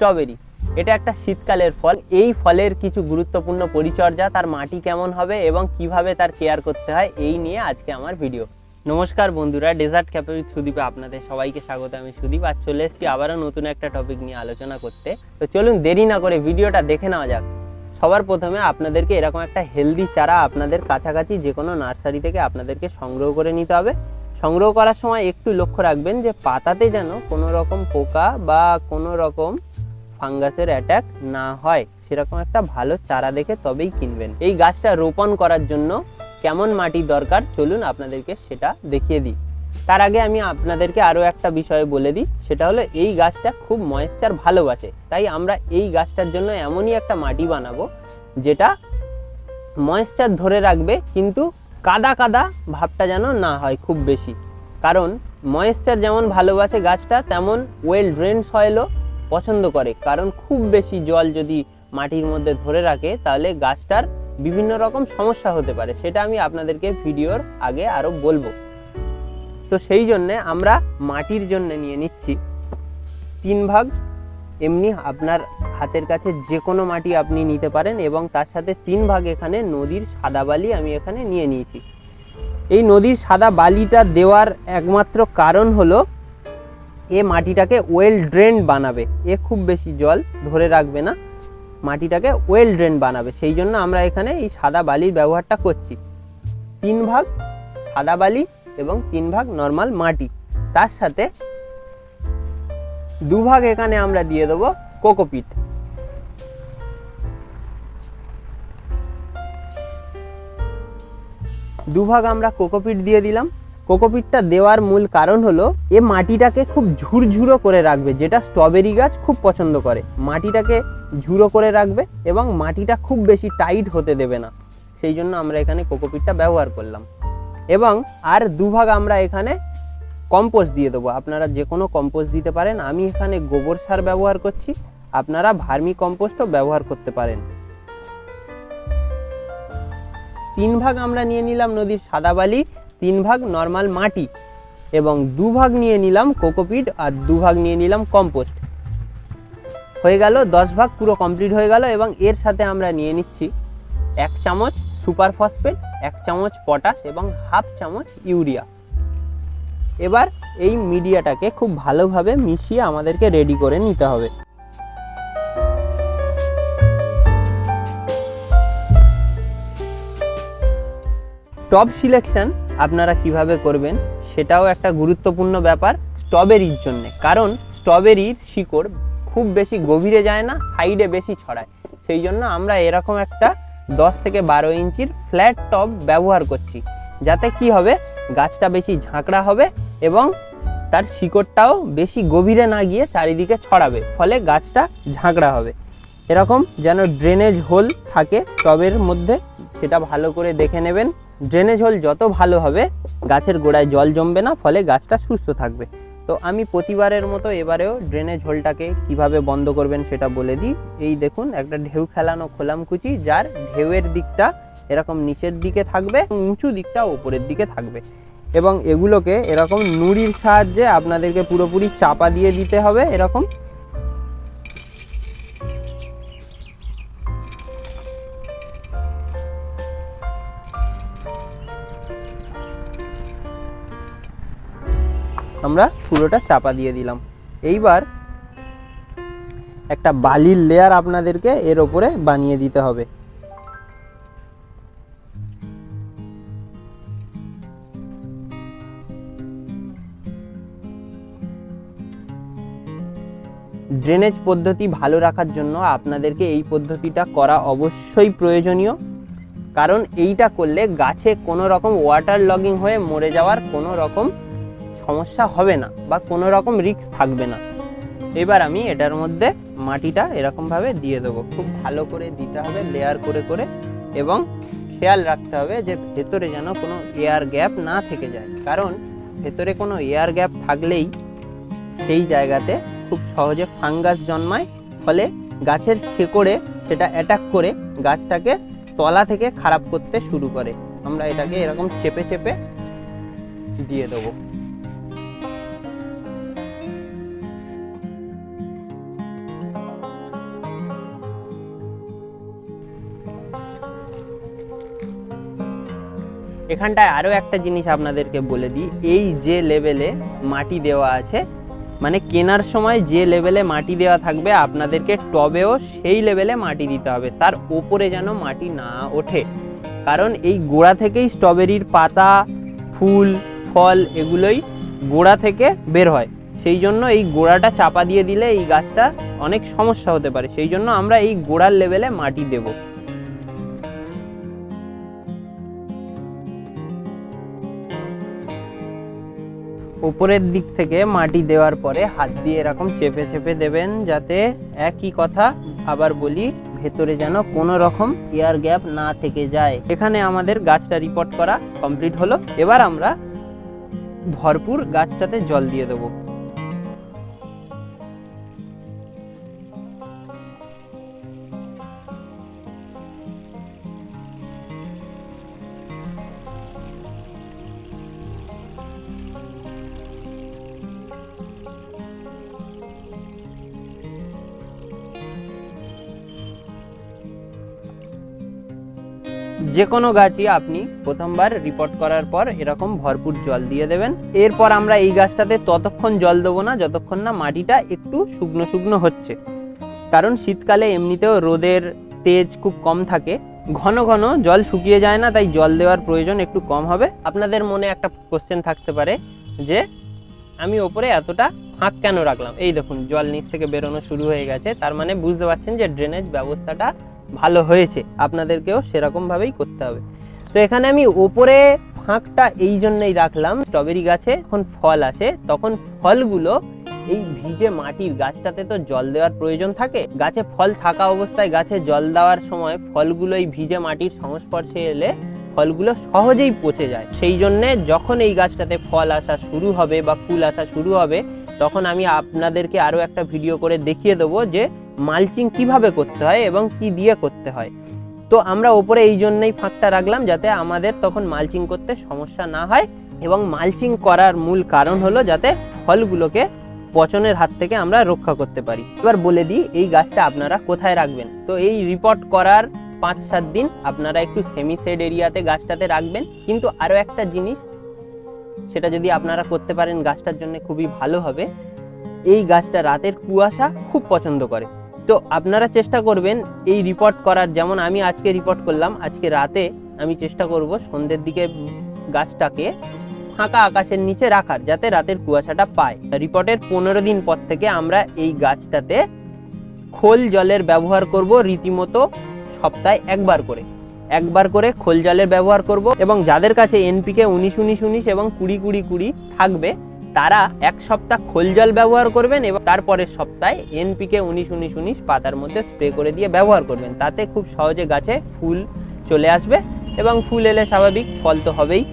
Strawberry. এটা একটা শীতকালের ফল। এই ফলের কিছু গুরুত্বপূর্ণ পরিচর্যা তার মাটি কেমন হবে এবং কীভাবে তার কেয়ার করতে হয়, এই নিয়ে আজকে আমার ভিডিও। নমস্কার বন্ধুরা ডেজার্ট ক্যাপে সুদীপে আপনাদের সবাইকে স্বাগত। আমি সুদীপ আর চলে এসেছি আবারও নতুন একটা টপিক নিয়ে আলোচনা করতে। তো চলুন দেরি না করে ভিডিওটা দেখে নেওয়া যাক। সবার প্রথমে আপনাদেরকে এরকম একটা হেলদি চারা আপনাদের কাছাকাছি যে কোনো নার্সারি থেকে আপনাদেরকে সংগ্রহ করে নিতে হবে। সংগ্রহ করার সময় একটু লক্ষ্য রাখবেন যে পাতাতে যেন কোনো রকম পোকা বা কোনো রকম ফাঙ্গাসের অ্যাটাক না হয়, সেরকম একটা ভালো চারা দেখে তবেই কিনবেন। এই গাছটা রোপণ করার জন্য কেমন মাটি দরকার? চলুন আপনাদেরকে সেটা দেখিয়ে দিই। তার আগে আমি আপনাদেরকে আরও একটা বিষয় বলে দিই, সেটা হলো এই গাছটা খুব ময়েশ্চার ভালোবাসে, তাই আমরা এই গাছটার জন্য এমনই একটা মাটি বানাবো, যেটা ময়েশ্চার ধরে রাখবে, কিন্তু কাদা কাদা ভাবটা যেন না হয় খুব বেশি। কারণ ময়েশ্চার যেমন ভালোবাসে গাছটা, তেমন ওয়েল ড্রেন সয়েলও পছন্দ করে। কারণ খুব বেশি জল যদি মাটির মধ্যে ধরে রাখে, তাহলে গাছটার বিভিন্ন রকম সমস্যা হতে পারে। সেটা আমি আপনাদেরকে ভিডিওর আগে আরও বলব। তো সেই জন্যে আমরা মাটির জন্য নিয়ে নিচ্ছি। তিন ভাগ এমনি আপনার হাতের কাছে যে কোনো মাটি আপনি নিতে পারেন এবং তার সাথে তিন ভাগ এখানে নদীর সাদা বালি আমি এখানে নিয়ে নিয়েছি। এই নদীর সাদা বালিটা দেওয়ার একমাত্র কারণ হলো এ মাটিটাকে ওয়েল ড্রেন বানাবে। এ খুব বেশি জল ধরে রাখবে না। মাটিটাকে ওয়েল ড্রেন বানাবে। সেই জন্য আমরা এখানে এই সাদা বালির ব্যবহারটা করছি। তিন ভাগ সাদা বালি এবং তিন ভাগ নর্মাল মাটি। তার সাথে দুভাগ এখানে আমরা দিয়ে দেবো কোকোপিট। দুভাগ আমরা কোকোপিট দিয়ে দিলাম। কোকোপিটটা দেওয়ার মূল কারণ হলো, এ মাটিটাকে খুব ঝুরঝুরো করে রাখবে, যেটা স্ট্রবেরি গাছ খুব পছন্দ করে। মাটিটাকে ঝুরো করে রাখবে এবং মাটিটা খুব বেশি টাইট হতে দেবে না। সেই জন্য আমরা এখানে কোকোপিটটা ব্যবহার করলাম। এবং আর দুভাগ আমরা এখানে কম্পোস্ট দিয়ে দেবো। আপনারা যে কোনো কম্পোস্ট দিতে পারেন। আমি এখানে গোবর সার ব্যবহার করছি। আপনারা ভার্মি কম্পোস্টও ব্যবহার করতে পারেন। তিন ভাগ আমরা নিয়ে নিলাম নদীর সাদা বালি। তিন ভাগ নর্মাল মাটি এবং দু ভাগ নিয়ে নিলাম কোকোপিট আর দু ভাগ নিয়ে নিলাম কম্পোস্ট হয়ে গেল, দশ ভাগ পুরো কমপ্লিট হয়ে গেল এবং এর সাথে আমরা নিয়ে নিচ্ছি এক চামচ সুপার ফসফেট এক চামচ পটাশ এবং হাফ চামচ ইউরিয়া এবার এই মিডিয়াটাকে খুব ভালোভাবে মিশিয়ে আমাদেরকে রেডি করে নিতে হবে। টপ সিলেকশন আপনারা কীভাবে করবেন সেটাও একটা গুরুত্বপূর্ণ ব্যাপার স্ট্রবেরির জন্য। কারণ স্ট্রবেরির শিকড় খুব বেশি গভীরে যায় না, সাইডে বেশি ছড়ায়। সেই জন্য আমরা এরকম একটা দশ থেকে বারো ইঞ্চির ফ্ল্যাট টপ ব্যবহার করছি। যাতে কি হবে, গাছটা বেশি ঝাঁকড়া হবে এবং তার শিকড়টাও বেশি গভীরে না গিয়ে চারিদিকে ছড়াবে, ফলে গাছটা ঝাঁকড়া হবে। এরকম যেন ড্রেনেজ হোল থাকে টবের মধ্যে, সেটা ভালো করে দেখে নেবেন। ড্রেনেজ হোল যত ভালো হবে, গাছের গোড়ায় জল জমবে না, ফলে গাছটা সুস্থ থাকবে। তো আমি প্রতিবারের মতো এবারেও ড্রেনেজ হোলটাকে কীভাবে বন্ধ করবেন সেটা বলে দিই। এই দেখুন, একটা ঢেউ খেলানো খোলামকুচি যার ঢেউয়ের দিকটা এরকম নিচের দিকে থাকবে উঁচু দিকটা ওপরের দিকে থাকবে। এবং এগুলোকে এরকম নুড়ির সাহায্যে আপনাদেরকে পুরোপুরি চাপা দিয়ে দিতে হবে এরকম। আমরা পুরোটা চাপা দিয়ে দিলাম। এইবার একটা বালির লেয়ার আপনাদেরকে এর ওপরে বানিয়ে দিতে হবে। ড্রেনেজ পদ্ধতি ভালো রাখার জন্য আপনাদেরকে এই পদ্ধতিটা করা অবশ্যই প্রয়োজনীয়। কারণ এইটা করলে গাছে কোনো রকম ওয়াটার লগিং হয়ে মরে যাওয়ার কোনো রকম সমস্যা হবে না বা কোনো রকম রিস্ক থাকবে না। এবার আমি এটার মধ্যে মাটিটা এরকমভাবে দিয়ে দেবো। খুব ভালো করে দিতে হবে লেয়ার করে করে এবং খেয়াল রাখতে হবে যে ভেতরে যেন কোনো এয়ার গ্যাপ না থেকে যায়। কারণ ভেতরে কোনো এয়ার গ্যাপ থাকলেই সেই জায়গাতে খুব সহজে ফাঙ্গাস জন্মায়। ফলে গাছের শেকড়ে সেটা অ্যাটাক করে গাছটাকে তলা থেকে খারাপ করতে শুরু করে। আমরা এটাকে এরকম চেপে চেপে দিয়ে দেবো। এখানটায় আরও একটা জিনিস আপনাদেরকে বলে দিই, এই যে লেভেলে মাটি দেওয়া আছে মানে কেনার সময় যে লেভেলে মাটি দেওয়া থাকবে, আপনাদেরকে টবেও সেই লেভেলে মাটি দিতে হবে। তার ওপরে যেন মাটি না ওঠে। কারণ এই গোড়া থেকেই স্ট্রবেরির পাতা, ফুল, ফল এগুলোই গোড়া থেকে বের হয়। সেই জন্য এই গোড়াটা চাপা দিয়ে দিলে এই গাছটা অনেক সমস্যা হতে পারে। সেই জন্য আমরা এই গোড়ার লেভেলে মাটি দেব। উপরের দিক থেকে মাটি দেওয়ার পরে হাত দিয়ে এরকম চেপে চেপে দেবেন যাতে একই কথা আবার বলি, ভেতরে যেন কোনো রকম এয়ার গ্যাপ না থেকে যায়। এখানে আমাদের গাছটা রিপোর্ট করা কমপ্লিট হলো। এবার আমরা ভরপুর গাছটাতে জল দিয়ে দেবো। যে কোনো গাছই আপনি প্রথমবার রিপোর্ট করার পর এরকম ভরপুর জল দিয়ে দেবেন। এরপর আমরা এই গাছটাতে ততক্ষণ জল দেবো না, যতক্ষণ না মাটিটা একটু শুকনো শুকনো হচ্ছে। কারণ শীতকালে এমনিতেও রোদের তেজ খুব কম থাকে। ঘন ঘন জল শুকিয়ে যায় না, তাই জল দেওয়ার প্রয়োজন একটু কম হবে। আপনাদের মনে একটা কোশ্চেন থাকতে পারে যে, আমি ওপরে এতটা ফাঁক কেন রাখলাম? এই দেখুন, জল নিচ থেকে বেরোনো শুরু হয়ে গেছে। তার মানে বুঝতে পারছেন যে ড্রেনেজ ব্যবস্থাটা ভালো হয়েছে, আপনাদেরকেও সেরকম ভাবেই করতে হবে। তো এখানে আমি ওপরে ফাঁকটা এই জন্যই রাখলাম, স্ট্রবেরি গাছে যখন ফল আসে, তখন ফলগুলো এই ভিজে মাটির গাছটাতে তো জল দেওয়ার প্রয়োজন থাকে। গাছে ফল থাকা অবস্থায় গাছে জল দেওয়ার সময় ফলগুলো এই ভিজে মাটির সংস্পর্শে এলে ফলগুলো সহজেই পচে যায়। সেই জন্যে যখন এই গাছটাতে ফল আসা শুরু হবে বা ফুল আসা শুরু হবে, তখন আমি আপনাদেরকে আরও একটা ভিডিও করে দেখিয়ে দেবো যে মালচিং কীভাবে করতে হয় এবং কি দিয়ে করতে হয়। তো আমরা ওপরে এই জন্যই ফাঁকটা রাখলাম যাতে আমাদের তখন মালচিং করতে সমস্যা না হয় এবং মালচিং করার মূল কারণ হলো যাতে ফলগুলোকে পচনের হাত থেকে আমরা রক্ষা করতে পারি। এবার বলে দিই, এই গাছটা আপনারা কোথায় রাখবেন? তো এই রিপোর্ট করার পাঁচ সাত দিন আপনারা একটু সেমি সেড এরিয়াতে গাছটাতে রাখবেন। কিন্তু আরও একটা জিনিস, সেটা যদি আপনারা করতে পারেন, গাছটার জন্য খুবই ভালো হবে। এই গাছটা রাতের কুয়াশা খুব পছন্দ করে। তো আপনারা চেষ্টা করবেন এই রিপোর্ট করার। যেমন আমি আজকে রিপোর্ট করলাম, আজকে রাতে আমি চেষ্টা করব সন্ধ্যের দিকে গাছটাকে ফাঁকা আকাশের নিচে রাখার, যাতে রাতের কুয়াশাটা পায়। রিপোর্টের পনেরো দিন পর থেকে আমরা এই গাছটাতে খোল জলের ব্যবহার করব রীতিমতো সপ্তাহে একবার করে। একবার করে খোল জলের ব্যবহার করব এবং যাদের কাছে এনপিকে উনিশ উনিশ উনিশ এবং কুড়ি কুড়ি কুড়ি থাকবে তারা এক সপ্তাহ খোল জল ব্যবহার করবেন এবং তারপরের সপ্তাহে এনপিকে উনিশ উনিশ উনিশ পাতার মধ্যে স্প্রে করে দিয়ে ব্যবহার করবেন। তাতে খুব সহজে গাছে ফুল চলে আসবে এবং ফুল এলে স্বাভাবিক ফল তো হবেই।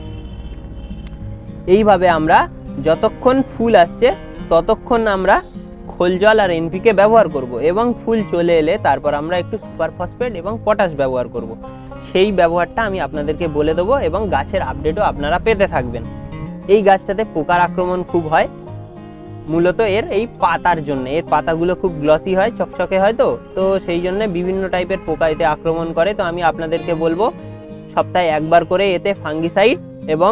এইভাবে আমরা যতক্ষণ ফুল আসছে, ততক্ষণ আমরা খোল জল আর এনপিকে ব্যবহার করব এবং ফুল চলে এলে তারপর আমরা একটু সুপার ফসফেট এবং পটাশ ব্যবহার করব। সেই ব্যবহারটা আমি আপনাদেরকে বলে দেবো এবং গাছের আপডেটও আপনারা পেতে থাকবেন। এই গাছটাতে পোকার আক্রমণ খুব হয়। মূলত এর এই পাতার জন্য। এর পাতাগুলো খুব গ্লসি হয়, চকচকে হয় তো। তো সেই জন্য বিভিন্ন টাইপের পোকা এতে আক্রমণ করে। তো আমি আপনাদেরকে বলব, সপ্তাহে একবার করে এতে ফাঙ্গিসাইড এবং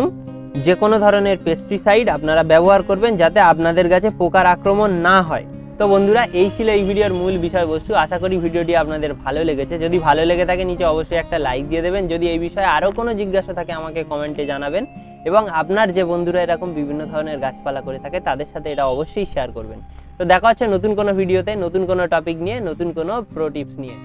যে কোনো ধরনের পেস্টিসাইড আপনারা ব্যবহার করবেন যাতে আপনাদের কাছে পোকার আক্রমণ না হয়। তো বন্ধুরা, এই ছিল এই ভিডিওর মূল বিষয়বস্তু। আশা করি ভিডিওটি আপনাদের ভালো লেগেছে। যদি ভালো লেগে থাকে, নিচে অবশ্যই একটা লাইক দিয়ে দেবেন। যদি এই বিষয়ে আরও কোনো জিজ্ঞাসা থাকে, আমাকে কমেন্টে জানাবেন। এবং আপনার যে বন্ধুরা এরকম বিভিন্ন ধরনের গাছপালা করে থাকে, তাদের সাথে এটা অবশ্যই শেয়ার করবেন। তো দেখা হচ্ছে নতুন কোনো ভিডিওতে নতুন কোনো টপিক নিয়ে, নতুন কোনো প্রো টিপস নিয়ে।